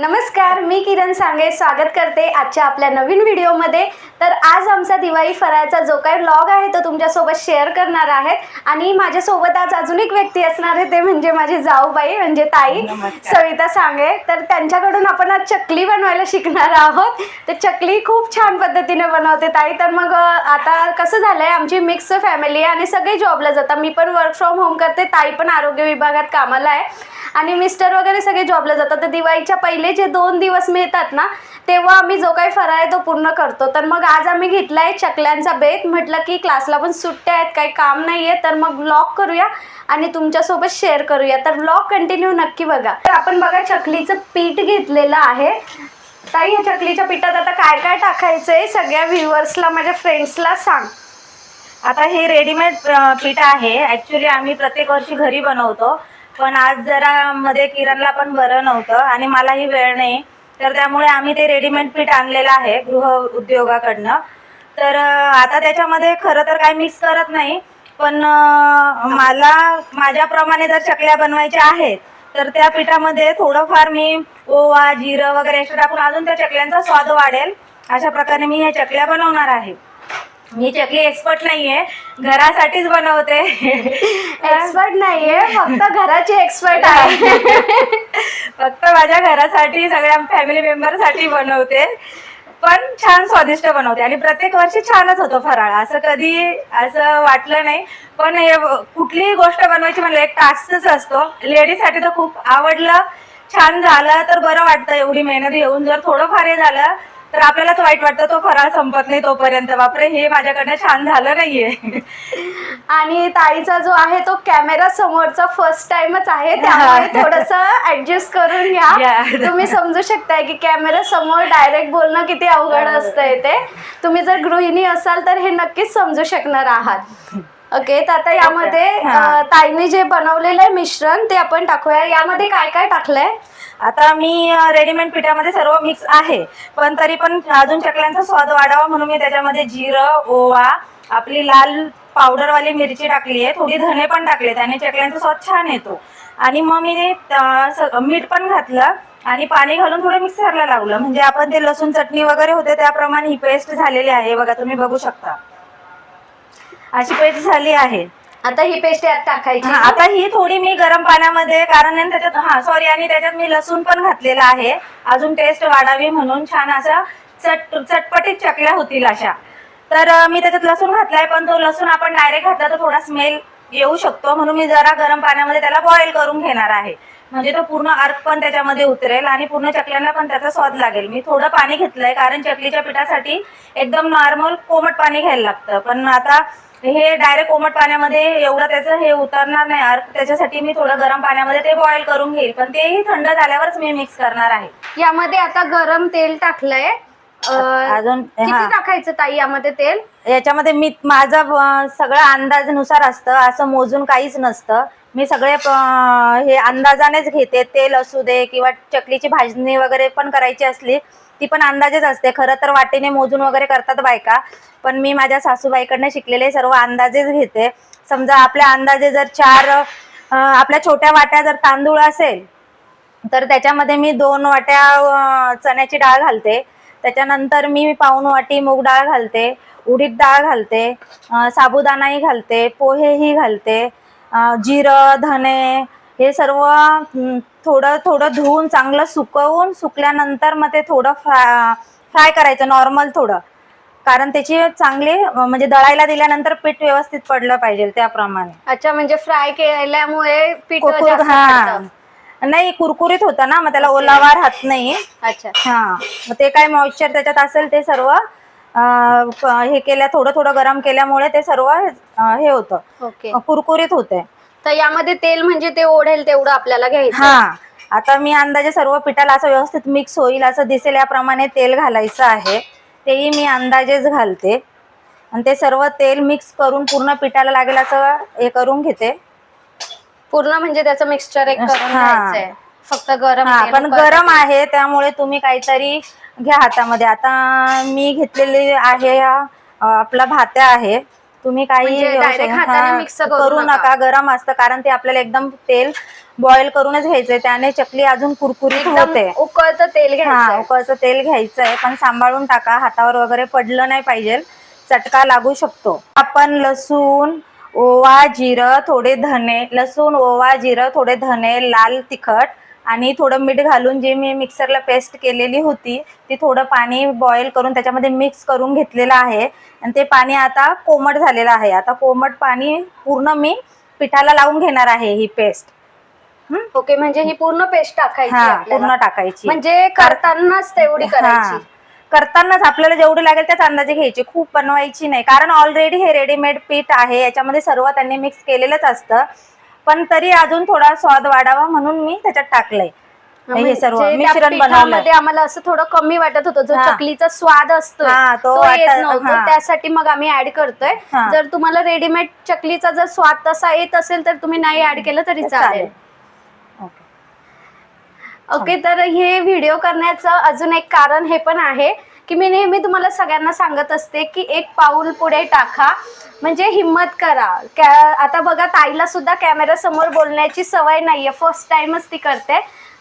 नमस्कार मी किरण सांगे. स्वागत करते आजच्या आपल्या नवीन व्हिडिओमध्ये. तर आज आमचा दिवाळी फराळचा जो काही व्लॉग आहे तो तुमच्यासोबत शेअर करणार आहेत आणि माझ्यासोबत आज अजून एक व्यक्ती असणार आहे ते म्हणजे माझी जाऊबाई म्हणजे ताई. सविता सांगे. तर त्यांच्याकडून आपण आज चकली बनवायला शिकणार आहोत. तर चकली खूप छान पद्धतीने बनवते ताई. तर मग आता कसं झालंय आमची मिक्स फॅमिली आहे आणि सगळे जॉबला जातात. मी पण वर्क फ्रॉम होम करते ताई पण आरोग्य विभागात कामाला आहे. आणि मिस्टर वगैरे सगळे जॉबला जातात. तर दिवाळीच्या पहिले जे दोन दिवस मिळतात ना तेव्हा आम्ही जो काही फराळ आहे तो पूर्ण करतो. तर मग आज आम्ही घेतला आहे चकल्यांचा बेत. म्हटलं की क्लासला पण सुट्ट्या आहेत काही काम नाही आहे तर मग ब्लॉग करूया आणि तुमच्यासोबत शेअर करूया. तर ब्लॉग कंटिन्यू नक्की बघा. तर आपण बघा चकलीचं पीठ घेतलेलं आहे. ताई या चकलीच्या पिठात आता काय काय टाकायचं आहे सगळ्या व्ह्युअर्सला माझ्या फ्रेंड्सला सांग. आता हे रेडीमेड पीठ आहे. ॲक्च्युली आम्ही प्रत्येक वर्षी घरी बनवतो. पण आज जरा मध्ये किरणला पण बरं नव्हतं आणि मलाही वेळ नाही. तर त्यामुळे आम्ही ते रेडीमेड पीठ आणलेलं आहे गृह उद्योगाकडनं. तर आता त्याच्यामध्ये खरं तर काही मिक्स करत नाही पण मला माझ्याप्रमाणे जर चकल्या बनवायच्या आहेत तर त्या पिठामध्ये थोडंफार मी ओवा जिरं वगैरे एक्स्ट्रा टाकून अजून त्या चकल्यांचा स्वाद वाढेल. अशा प्रकारे मी ह्या चकल्या बनवणार आहे. मी चकली एक्सपर्ट नाहीये. घरासाठीच बनवते. एक्सपर्ट नाहीये फक्त घराची एक्सपर्ट आहे. फक्त माझ्या घरासाठी सगळ्या फॅमिली मेंबरसाठी बनवते. पण छान स्वादिष्ट बनवते. आणि प्रत्येक वर्षी छानच होतो फराळ. असं कधी असं वाटलं नाही. पण हे कुठलीही गोष्ट बनवायची म्हणलं एक टास्कच असतो. लेडीजसाठी तर खूप आवडलं. छान झालं तर बरं वाटतं. एवढी मेहनत घेऊन जर थोडंफार हे झालं तर आपल्यालाच वाईट वाटतं तो फराळ संपत नाही तोपर्यंत. बापरे हे माझ्याकडनं छान झालं नाहीये. आणि ताईचा जो आहे तो कॅमेरा समोरचा फर्स्ट टाइमच आहे. त्यामुळे थोडस ऍडजस्ट करून घ्या. Yeah. तुम्ही समजू शकताय की कॅमेरा समोर डायरेक्ट बोलणं किती अवघड असतंय ते. तुम्ही जर गृहिणी असाल तर हे नक्कीच समजू शकणार आहात. ओके तर आता यामध्ये हा. अं, ताईने जे बनवलेलं आहे मिश्रण ते आपण टाकूया. यामध्ये काय काय टाकलंय? आता मी रेडीमेड पिठामध्ये सर्व मिक्स आहे. पण तरी पण अजून चकल्यांचा स्वाद वाढावा म्हणून मी त्याच्यामध्ये जिरं ओवा आपली लाल पावडरवाली मिरची टाकली आहे थोडी धने पण टाकले त्याने चकल्यांचा स्वाद छान येतो. आणि मग मी मीठ पण घातलं आणि पाणी घालून थोडं मिक्सरला लावलं. म्हणजे आपण ते लसूण चटणी वगैरे होते त्याप्रमाणे ही पेस्ट झालेली आहे. बघा तुम्ही बघू शकता. अशी पेस्ट झाली आहे. आता ही पेस्ट यात टाकायची. हा, आता ही थोडी मी गरम पाण्यामध्ये कारण आहे ना त्याच्यात हा सॉरी आणि त्याच्यात मी लसूण पण घातलेला आहे. अजून टेस्ट वाढावी म्हणून छान असं चट चटपटीत चकल्या होतील अशा. तर अं, मी त्याच्यात लसूण घातलाय पण तो लसूण आपण डायरेक्ट घातला तर थोडा स्मेल येऊ शकतो. म्हणून मी जरा गरम पाण्यामध्ये त्याला बॉईल करून घेणार आहे. म्हणजे तो पूर्ण अर्क पण त्याच्यामध्ये उतरेल आणि पूर्ण चकल्यांना पण त्याचा स्वाद लागेल. मी थोडं पाणी घेतलंय कारण चकलीच्या पिठासाठी एकदम नॉर्मल कोमट पाणी घ्यायला लागतं. पण आता हे डायरेक्ट कोमट पाण्यामध्ये एवढं त्याचं हे उतरणार नाही अर्क त्याच्यासाठी मी थोडं गरम पाण्यामध्ये ते बॉईल करून घेईल. पण तेही थंड झाल्यावरच मी मिक्स करणार आहे. यामध्ये आता गरम तेल टाकलंय. अं, अजून किती हा. टाकायचं ताई यामध्ये तेल? याच्यामध्ये मी माझा अं, सगळं अंदाजनुसार असतं. असं मोजून काहीच नसतं. मी सगळे अं, हे अंदाजानेच घेते. तेल असू दे किंवा चकलीची भाजणी वगैरे पण करायची असली ती पण अंदाजेच असते. खरं तर वाटेने मोजून वगैरे करतात बायका पण मी माझ्या सासूबाईकडनं शिकलेले सर्व अंदाजेच घेते. समजा आपल्या अंदाजे जर चार आपल्या छोट्या वाट्या जर तांदूळ असेल तर त्याच्यामध्ये मी दोन वाट्या चण्याची डाळ घालते. त्याच्यानंतर मी पाऊन वाटी मूग डाळ घालते उडीद डाळ घालते साबुदाणाही घालते पोहेही घालते जिरं धने हे सर्व थोडं थोडं धुवून चांगलं सुकवून सुकल्यानंतर मग ते थोडं फ्राय फ्राय करायचं नॉर्मल थोडं. कारण त्याची चांगली म्हणजे दळायला दिल्यानंतर पीठ व्यवस्थित पडलं पाहिजे त्याप्रमाणे. अच्छा म्हणजे फ्राय केल्यामुळे पीठ जास्त हा. पडतं. नाही कुरकुरीत होतं ना मग त्याला ओलावा राहत नाही. अच्छा. हा. मग ते काय मॉइश्चर त्याच्यात असेल ते सर्व अं, प- हे केल्या थोडं थोडं गरम केल्यामुळे ते सर्व अं, हे होतं. ओके. कुरकुरीत होते. तर यामध्ये तेल म्हणजे ते ओढेल तेवढं आपल्याला घ्यायचं. हा आता मी अंदाजे सर्व पिठाला असं व्यवस्थित मिक्स होईल असं दिसेल याप्रमाणे तेल घालायचं आहे. तेही मी अंदाजेच घालते. आणि ते सर्व तेल मिक्स करून पूर्ण पिठाला लागेल असं हे करून घेते. पूर्ण म्हणजे त्याचं मिक्सचर एक करून हा. घ्यायचंय. फक्त गरम हा तेल पण. गरम आहे त्यामुळे तुम्ही काहीतरी घ्या हातामध्ये. आता मी घेतलेली आहे अं, आपला भात्या आहे. तुम्ही काही म्हणजे व्यवस्थित- direct हाताने हा, mix करू करू नका. नका गरम असतं कारण ते आपल्याला एकदम तेल बॉईल करूनच घ्यायचंय. त्याने चकली अजून कुरकुरीत होते. एकदम उकळतं तेल हा घ्यायचं उकळचं तेल घ्यायचंय पण सांभाळून टाका. हातावर वगैरे पडलं नाही पाहिजे. चटका लागू शकतो. आपण लसूण ओवा जिरं थोडे धने लसूण ओवा जिरं थोडे धने लाल तिखट आणि थोडं मीठ घालून जी मी मिक्सरला पेस्ट केलेली होती ती थोडं पाणी बॉईल करून त्याच्यामध्ये मिक्स करून घेतलेलं आहे. आणि ते पाणी आता कोमट झालेलं आहे. आता कोमट पाणी पूर्ण मी पिठाला लावून घेणार आहे ही पेस्ट ओके म्हणजे ही पूर्ण पेस्ट टाकायची हा. पूर्ण टाकायची. म्हणजे करतानाच तेवढी हा. करायची. करतानाच आपल्याला जेवढी लागेल त्याच अंदाजे घ्यायची. खूप बनवायची नाही. कारण ऑलरेडी हे रेडीमेड पीठ आहे. याच्यामध्ये सर्व त्यांनी मिक्स केलेलंच असतं. पण तरी अजून थोडा स्वाद वाढावा म्हणून मी त्याच्यात टाकलंय. हे सर्व म्हणजे त्या मिश्रण बनवलं. पिठामध्ये आम्हाला असं थोडं कमी वाटत होतं जो हा. चकलीचा स्वाद असतो हा, तो तो येत वाटत- नव्हतो. हा. त्यासाठी मग आम्ही ऍड करतोय. हा. जर तुम्हाला रेडीमेड चकलीचा जर स्वाद तसा येत असेल तर तुम्ही नाही ऍड केलं तरी चालेल. ओके. तर हे व्हिडिओ करण्याचं अजून एक कारण हे पण आहे. की मी नेहमी तुम्हाला सगळ्यांना सांगत असते की एक पाऊल पुढे टाका म्हणजे हिम्मत करा. कॅ आता बघा ताईला सुद्धा कॅमेरासमोर बोलण्याची सवय नाही आहे फर्स्ट टाइमच ती करते.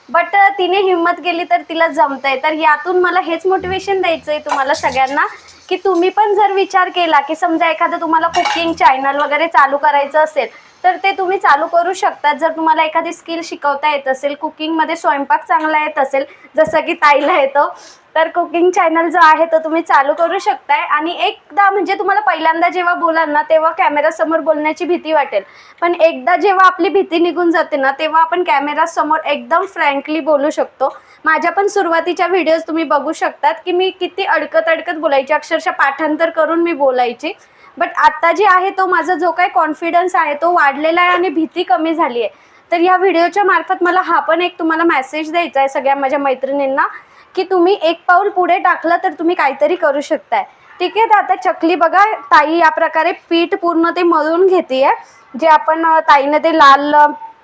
बट तिने हिंमत केली तर तिला जमतंय. तर यातून मला हेच मोटिवेशन द्यायचं आहे तुम्हाला सगळ्यांना की तुम्ही पण जर विचार केला की समजा एखादं तुम्हाला कुकिंग चॅनल वगैरे चालू करायचं असेल तर ते तुम्ही चालू करू शकता. जर तुम्हाला एखादी स्किल शिकवता येत असेल कुकिंगमध्ये स्वयंपाक चांगला येत असेल जसं की ताईला येतो तर कुकिंग चॅनल जो आहे तो तुम्ही चालू करू शकताय. आणि एकदा म्हणजे तुम्हाला पहिल्यांदा जेव्हा बोलाल ना तेव्हा कॅमेरासमोर बोलण्याची भीती वाटेल. पण एकदा जेव्हा आपली भीती निघून जाते ना तेव्हा आपण कॅमेरासमोर एकदम फ्रँकली बोलू शकतो. माझ्या पण सुरुवातीच्या व्हिडिओज तुम्ही बघू शकतात की मी किती अडकत अडकत बोलायची. अक्षरशः पाठांतर करून मी बोलायची. बट आता जे आहे तो माझा जो काही कॉन्फिडन्स आहे तो वाढलेला आहे आणि भीती कमी झाली आहे. तर या व्हिडिओच्या मार्फत मला हा पण एक तुम्हाला मेसेज द्यायचा आहे सगळ्या माझ्या मैत्रिणींना की तुम्ही एक पाऊल पुढे टाकलं तर तुम्ही काहीतरी करू शकताय. ठीक आहे तर आता चकली बघा ताई या प्रकारे पीठ पूर्ण ते मळून घेते जे आपण ताईनं ते लाल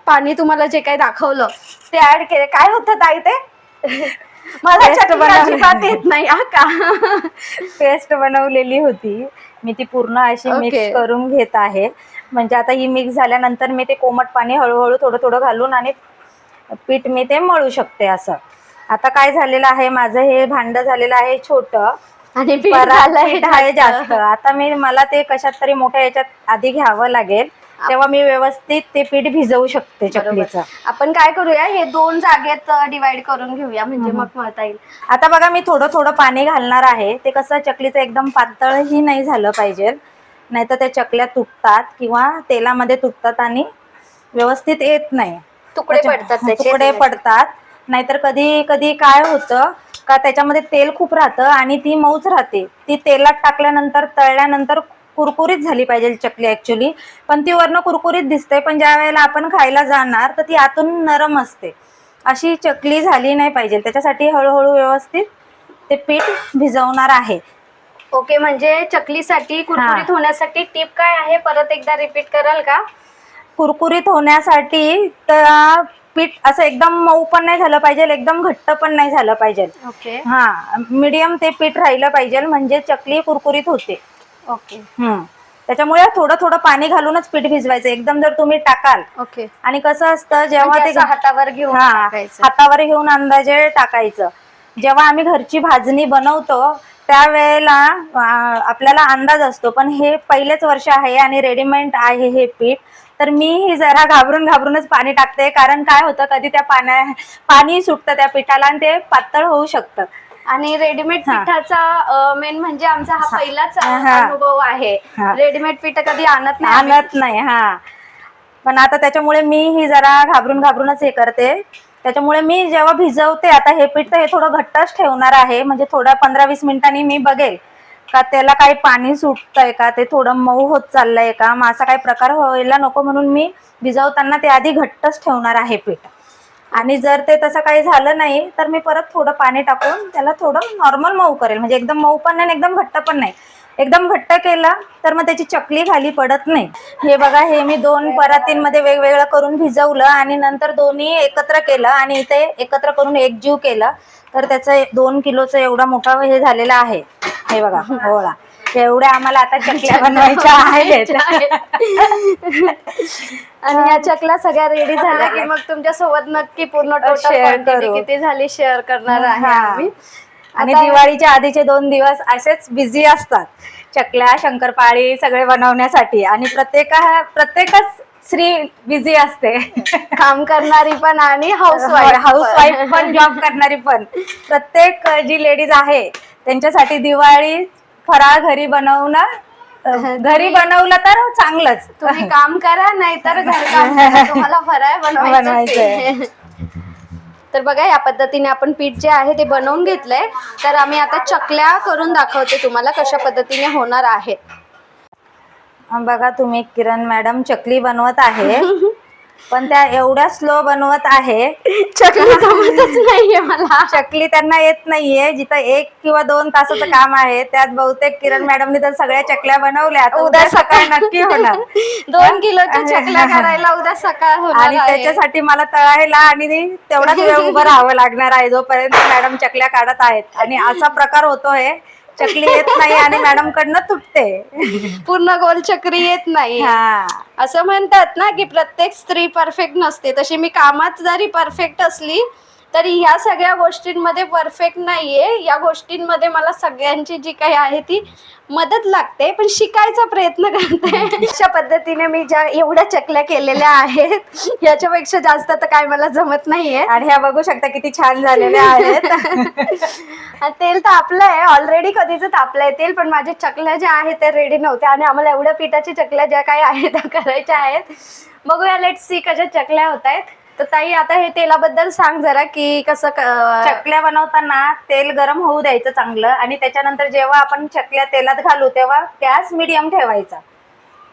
पाणी तुम्हाला जे काही दाखवलं ते ऍड केले. काय होतं ताई ते? मला. अजिबात येत नाही का? पेस्ट बनवलेली होती. मी ती पूर्ण अशी Okay. मिक्स करून घेत आहे. म्हणजे आता ही मिक्स झाल्यानंतर मी ते कोमट पाणी हळूहळू थोडं थोडं घालून आणि पीठ मी ते मळू शकते असं. आता काय झालेलं आहे माझं हे भांड झालेलं आहे छोटं. आणि पीठ आहे जास्त. आता मी मला ते कशात तरी मोठ्या याच्यात आधी घ्यावं लागेल. तेव्हा मी व्यवस्थित ते पीठ भिजवू शकते चकलीचं. आपण काय करूया हे दोन जागेत डिवाइड करून घेऊया म्हणजे मग मळता येईल. आता बघा मी थोडं थोडं पाणी घालणार आहे. ते कसं चकलीचं एकदम पातळही नाही झालं पाहिजे. नाहीतर त्या चकल्या तुटतात किंवा तेलामध्ये तुटतात आणि व्यवस्थित येत नाही. तुकडे पडतात त्याचे तुकडे पडतात. नाहीतर कधी कधी काय होतं का त्याच्यामध्ये तेल खूप राहतं आणि ती मऊच राहते. ती तेलात टाकल्यानंतर तळल्यानंतर कुरकुरीत झाली पाहिजे चकली ऍक्च्युली पण ती वरनं कुरकुरीत दिसते पण ज्या वेळेला आपण खायला जाणार तर ती आतून नरम असते. अशी चकली झाली नाही पाहिजे. त्याच्यासाठी हळूहळू व्यवस्थित ते पीठ भिजवणार आहे. ओके म्हणजे चकलीसाठी कुरकुरीत होण्यासाठी टिप काय आहे? परत एकदा रिपीट कराल का? कुरकुरीत होण्यासाठी तर पीठ असं एकदम मऊ पण नाही झालं पाहिजे एकदम घट्ट पण नाही झालं पाहिजे. ओके. हा मीडियम ते पीठ राहिलं पाहिजे म्हणजे चकली कुरकुरीत होते. ओके. हम्म. त्याच्यामुळे थोडं थोडं पाणी घालूनच पीठ भिजवायचं. एकदम जर तुम्ही टाकाल ओके. आणि कसं असतं जेव्हा म्हणजे ते असं हातावर घेऊन हा टाकायचं. हातावर घेऊन अंदाजे टाकायचं. जेव्हा आम्ही घरची भाजणी बनवतो त्यावेळेला अं, आपल्याला अंदाज असतो पण हे पहिलेच वर्ष आहे आणि रेडीमेड आहे हे पीठ. तर मी ही जरा घाबरून घाबरूनच पाणी टाकते कारण काय होतं कधी त्या पाण्या पाणी सुटतं त्या पिठाला आणि ते पातळ होऊ शकतं. आणि रेडीमेड हा. पिठाचा मेन म्हणजे आमचा हा पहिलाच हा. अनुभव आहे. हा. रेडीमेड पीठ कधी आणत नाही आम्ही. आणत नाही हा. पण आता त्याच्यामुळे मी ही जरा घाबरून घाबरूनच हे करते. त्याच्यामुळे मी जेव्हा भिजवते आता हे पीठ तर हे थोडं घट्टच ठेवणार आहे. म्हणजे थोडं पंधरा वीस मिनिटांनी मी बघेल. का त्याला काही पाणी सुटतंय का? ते थोडं मऊ होत चाललंय का? मग असा काही प्रकार व्हायला नको म्हणून मी भिजवताना ते आधी घट्टच ठेवणार आहे पीठ. आणि जर ते तसं काही झालं नाही तर मी परत थोडं पाणी टाकून त्याला थोडं नॉर्मल मऊ करेल. म्हणजे एकदम मऊ पण नाही आणि एकदम घट्ट पण नाही. एकदम घट्ट केला तर मग त्याची चकली खाली पडत नाही. हे बघा हे मी दोन परातींमध्ये वेगवेगळं करून भिजवलं आणि नंतर दोन्ही एकत्र केलं आणि इथे एकत्र करून एकजीव केलं. तर त्याचं दोन किलोचं एवढा मोठा हे झालेला आहे. हे बघा गोळा. एवढ्या आम्हाला आता चकल्या बनवायच्या आहेत. आणि या चकल्या सगळ्या रेडी झाल्या की मग तुमच्यासोबत नक्की पूर्ण टोटल Share करू. किती झाली शेअर करणार आहे हा. आम्ही. आणि आता- दिवाळीच्या आधीचे दोन दिवस असेच बिझी असतात. चकल्या शंकरपाळी सगळे बनवण्यासाठी. आणि प्रत्येका प्रत्येकच स्त्री बिझी असते. काम करणारी पण आणि हाऊस हाऊस वाईफ पण. जॉब करणारी पण. प्रत्येक जी लेडीज आहे त्यांच्यासाठी दिवाळी फराळ घरी बनवणं घरी बनवलं तर चांगलंच. तुम्ही काम करा नाही तर करा. तुम्हाला फराळ बनवायचंय. तर बघा या पद्धतीने आपण पीठ जे आहे ते बनवून घेतलंय. तर आम्ही आता चकल्या करून दाखवते तुम्हाला कशा पद्धतीने होणार आहे. बघा तुम्ही किरण मॅडम चकली बनवत आहे. पण त्या एवढ्या स्लो बनवत आहे. चकली जमतच नाहीये मला. चकली त्यांना येत नाहीये. जिथं एक किंवा दोन तासाचं काम आहे त्यात बहुतेक किरण मॅडमनी तर सगळ्या चकल्या बनवल्या. उद्या सकाळ नक्की होणार. दोन किलोच्या चकल्या करायला उद्या सकाळ होणार आणि आहे. त्याच्यासाठी मला तळायला आणि तेवढाच वेळ उभं राहावं लागणार आहे. जोपर्यंत मॅडम चकल्या काढत आहेत. आणि असा प्रकार होतोय चकली येत नाही आणि मॅडम कडनं तुटते. पूर्ण गोल चक्री येत नाही. हा. असं म्हणतात ना की प्रत्येक स्त्री परफेक्ट नसते. तशी मी कामात जरी परफेक्ट असली तरी ह्या सगळ्या गोष्टींमध्ये परफेक्ट नाहीये. या गोष्टींमध्ये मला सगळ्यांची जी काही आहे ती मदत लागते. पण शिकायचा प्रयत्न करते. अशा पद्धतीने मी ज्या एवढ्या चकल्या केलेल्या आहेत याच्यापेक्षा जास्त तर काय मला जमत नाहीये. आणि ह्या बघू शकता किती छान झालेल्या आहेत. तेल तापलंय ऑलरेडी कधीच तापलंय तेल पण माझ्या चकल्या ज्या आहेत त्या रेडी नव्हत्या. आणि आम्हाला एवढ्या पिठाच्या चकल्या ज्या काही आहेत त्या करायच्या आहेत. बघूया लेट सी कशा चकल्या होत आहेत. तर ताई आता हे तेलाबद्दल सांग जरा की कसं क- चकल्या बनवताना तेल गरम होऊ द्यायचं चांगलं आणि त्याच्यानंतर जेव्हा आपण चकल्या तेलात घालू तेव्हा गॅस मिडियम ठेवायचा.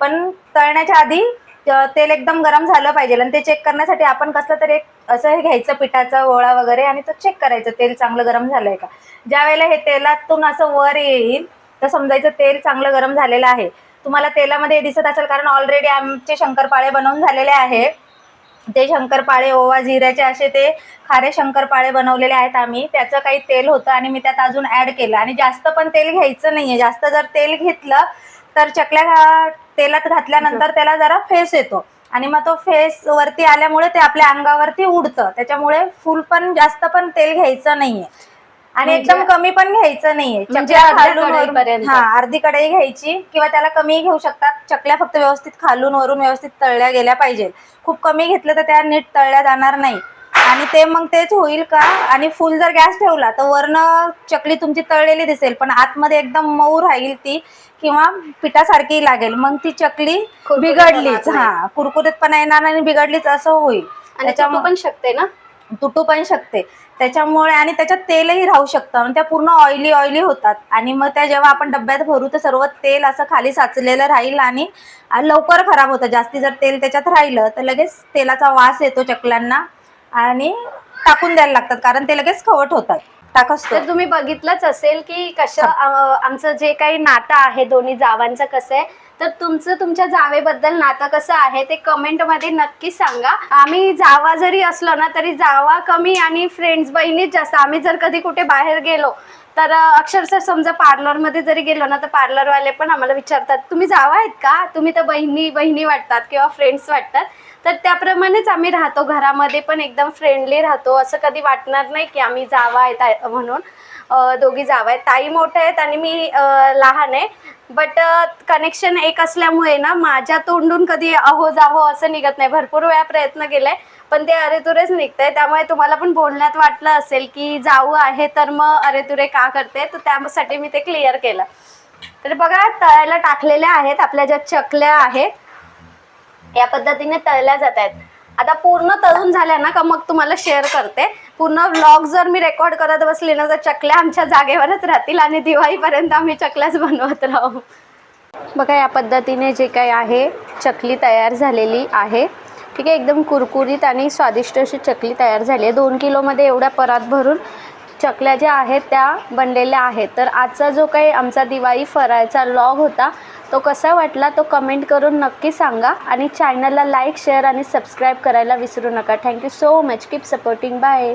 पण तळण्याच्या आधी अ, तेल एकदम गरम झालं पाहिजे आणि ते चेक करण्यासाठी आपण कसलं तरी एक असं हे घ्यायचं पिठाचा ओळा वगैरे आणि तो चेक करायचं तेल चांगलं गरम झालंय का? ज्या वेळेला हे तेलातून असं वर येईल तर समजायचं तेल चांगलं गरम झालेलं आहे. तुम्हाला तेलामध्ये हे दिसत असेल कारण ऑलरेडी आमचे शंकरपाळे बनवून झालेले आहे. ते शंकरपाळे ओवा जिऱ्याचे असे ते खारे शंकरपाळे बनवलेले आहेत आम्ही. त्याचं काही तेल होतं आणि मी त्यात अजून ऍड केलं. आणि जास्त पण तेल घ्यायचं नाहीये. जास्त जर तेल घेतलं तर चकल्या तेलात घातल्यानंतर त्याला जरा फेस येतो. आणि मग तो फेस वरती आल्यामुळे ते आपल्या अंगावरती उडतं. त्याच्यामुळे फुल पण जास्त पण तेल घ्यायचं नाहीये. आणि म्हणजे- एकदम कमी पण घ्यायचं नाहीये. म्हणजे चकल्या अर्ध्या खालून वरून- कढईपर्यंत. हा अर्धी कढई घ्यायची किंवा त्याला कमी घेऊ शकतात. चकल्या फक्त व्यवस्थित खालून वरून व्यवस्थित तळल्या गेल्या पाहिजे खूप कमी घेतलं तर त्या नीट तळल्या जाणार नाही. आणि ते मग तेच होईल का? आणि फुल जर गॅस ठेवला तर वरनं चकली तुमची तळलेली दिसेल पण आतमध्ये एकदम मऊ राहील ती किंवा पिठासारखी लागेल. मग ती चकली बिघडलीच. हा कुरकुरीतपणा येणार नाही आणि बिघडलीच असं होईल. आणि त्याच्यामुळे चुकू पण शकते ना? तुटू पण शकते. त्याच्यामुळे आणि त्याच्यात तेलही राहू शकतं. आणि त्या पूर्ण ऑइली ऑइली होतात. आणि मग त्या जेव्हा आपण डब्यात भरू तर सर्व तेल असं खाली साचलेलं राहील आणि आणि लवकर खराब होतं. जास्ती जर तेल त्याच्यात राहिलं तर लगेच तेलाचा वास येतो चकल्यांना आणि टाकून द्यायला लागतात. कारण ते लगेच खवट होतात. टाकसतो. तर तुम्ही बघितलंच असेल की कसं आमचं जे काही नातं आहे दोन्ही जावांचं कसं आहे तर तुमचं तुमच्या जावेबद्दल नातं कसं आहे ते कमेंटमध्ये नक्की सांगा. आम्ही जावा जरी असलो ना तरी जावा कमी आणि फ्रेंड्स बहिणीच जास्त. आम्ही जर कधी कुठे बाहेर गेलो तर अक्षरशः समजा पार्लरमध्ये जरी गेलो ना तर पार्लरवाले पण आम्हाला विचारतात तुम्ही जावा आहेत का? तुम्ही तर बहिणी बहिणी वाटतात किंवा फ्रेंड्स वाटतात. तर त्याप्रमाणेच आम्ही राहतो. घरामध्ये पण एकदम फ्रेंडली राहतो. असं कधी वाटणार नाही की आम्ही जावा आहेत म्हणून. दोघी जावा आहेत. ताई मोठ्या आहेत आणि मी लहान आहे. बट कनेक्शन एक असल्यामुळे ना माझ्या तोंडून कधी अहो जाहो असं निघत नाही. भरपूर वेळा प्रयत्न केलाय पण ते अरे तुरेच निघतंय. त्यामुळे तुम्हाला पण बोलण्यात वाटलं असेल की जाऊ आहे तर मग अरे तुरे का करते? तर त्यासाठी मी ते क्लिअर केलं. तर बघा तळायला टाकलेल्या आहेत. आपल्या ज्या चकल्या आहेत या पद्धतीने तळल्या जात आहेत आता पूर्ण तळून झाल्या ना का मग तुम्हाला शेअर करते. पूर्ण व्लॉग जर मी रेकॉर्ड करत बसले ना तर चकल्या आमच्या जागेवरच राहतील आणि दिवाळीपर्यंत आम्ही चकल्याच बनवत राहू. बघा या पद्धतीने जे काही आहे चकली तयार झालेली आहे. ठीक आहे एकदम कुरकुरीत आणि स्वादिष्ट अशी चकली तयार झाली आहे. दोन किलोमध्ये एवढ्या परात भरून चकल्या ज्या आहेत त्या बनलेल्या आहेत. तर आजचा जो काही आमचा दिवाळी फराळचा लॉग होता तो कसा वाटला तो कमेंट करून नक्की सांगा आणि चॅनलला लाईक शेअर आणि सबस्क्राईब करायला विसरू नका. Thank you so much keep supporting bye